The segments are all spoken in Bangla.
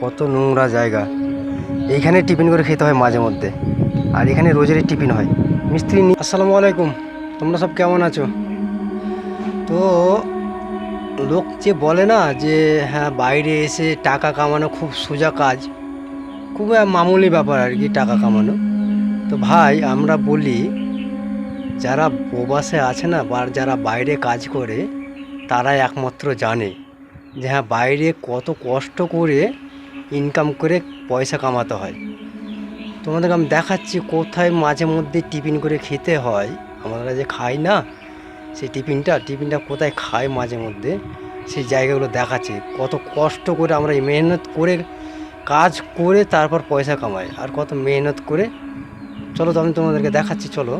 কত নোংরা জায়গা। এইখানে টিফিন করে খেতে হয় মাঝে মধ্যে। আর এখানে রোজেরই টিফিন হয়। মিস্ত্রি নি- আসসালামু আলাইকুম। তোমরা সব কেমন আছো? তো লোক যে বলে না যে হ্যাঁ বাইরে এসে টাকা কামানো খুব সোজা কাজ। খুব মামুলি ব্যাপার আর কি টাকা কামানো। তো ভাই, আমরা বলি, যারা প্রবাসে আছে না বা যারা বাইরে কাজ করে, তারাই একমাত্র জানে যে হ্যাঁ বাইরে কত কষ্ট করে ইনকাম করে পয়সা কামাতে হয়। তোমাদেরকে আমি দেখাচ্ছি কোথায় মাঝে মধ্যে টিফিন করে খেতে হয়। আমরা যে খাই না, সেই টিফিনটা টিফিনটা কোথায় খাই মাঝে মধ্যে, সেই জায়গাগুলো দেখাচ্ছি। কত কষ্ট করে আমরা এই মেহনত করে কাজ করে তারপর পয়সা কামাই, আর কত মেহনত করে। চলো তো আমি তোমাদেরকে দেখাচ্ছি, চলো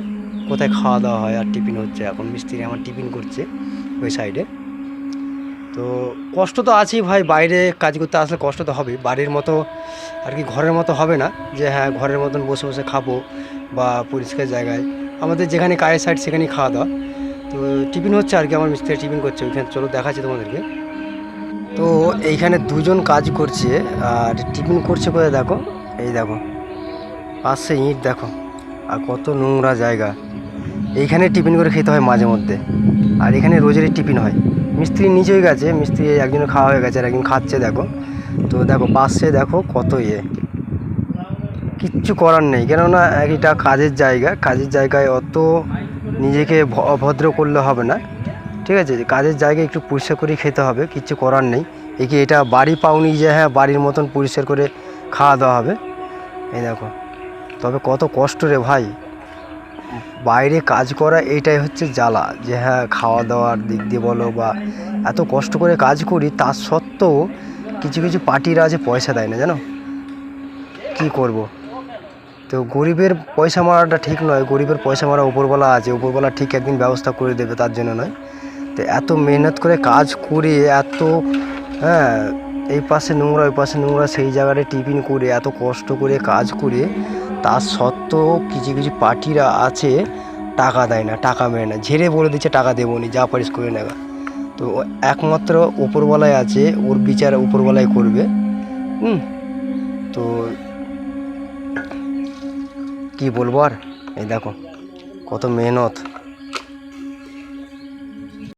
কোথায় খাওয়া দাওয়া হয় আর টিফিন হচ্ছে। এখন মিস্ত্রি আমার টিফিন করছে ওই সাইডে তো কষ্ট তো আছেই ভাই, বাইরে কাজ করতে আসলে কষ্ট তো হবে বাড়ির মতো আর কি ঘরের মতো হবে না যে হ্যাঁ ঘরের মতন বসে বসে খাব বা পরিষ্কার জায়গায়। আমাদের যেখানে কায়ের সাইড সেখানেই খাওয়া দাওয়া। তো টিফিন হচ্ছে আর কি, আমার মিস্ত্রি টিফিন করছে। ওইখানে চলো দেখাচ্ছি তোমাদেরকে। তো এইখানে দুজন কাজ করছে আর টিফিন করছে কোথায় দেখো? এই দেখো, পাশে ইট দেখো। আর কত নোংরা জায়গা। এইখানে টিফিন করে খেতে হয় মাঝে মধ্যে। আর এখানে রোজেরই টিফিন হয়। মিস্ত্রি নিচেই গেছে, মিস্ত্রি একজনের খাওয়া হয়ে গেছে, আর একজন খাচ্ছে, দেখো। তো দেখো, পাশে দেখো কত ইয়ে। কিচ্ছু করার নেই, কেননা এটা কাজের জায়গা। কাজের জায়গায় অত নিজেকে অভদ্র করলে হবে না। ঠিক আছে? কাজের জায়গায় একটু পরিষ্কার করে খেতে হবে, কিচ্ছু করার নেই। একে এটা বাড়ি পাওনি যে হ্যাঁ বাড়ির মতন পরিষ্কার করে খাওয়া দাওয়া হবে। এই দেখো। তবে কত কষ্ট রে ভাই। বাইরে কাজ করা এইটাই হচ্ছে জ্বালা, যে হ্যাঁ খাওয়া দাওয়ার দিক দিয়ে বলো বা এত কষ্ট করে কাজ করি, তা সত্ত্বেও কিছু কিছু পার্টিরা আছে পয়সা দেয় না, জানো? কি করব? তো গরিবের পয়সা মারাটা ঠিক নয়, গরিবের পয়সা মারা উপরবেলা আছে উপরবেলা ঠিক একদিন ব্যবস্থা করে দেবে, তার জন্য নয়। তো এত মেহনত করে কাজ করে, এত হ্যাঁ এই পাশে নোংরা, ওই পাশে নোংরা, সেই জায়গাটা টিফিন করে, এত কষ্ট করে কাজ করে তা সত্ত্বেও কিছু কিছু পার্টিরা আছে, টাকা দেয় না, টাকা মেরে না। ঝেড়ে বলে দিচ্ছে, টাকা দেবো নি, যা পারিস করে নেগা তো একমাত্র ওপরওয়ালায় আছে, ওর বিচার উপরবেলায় করবে। হুম। তো কি বলব আর? এই দেখো, কত মেহনত।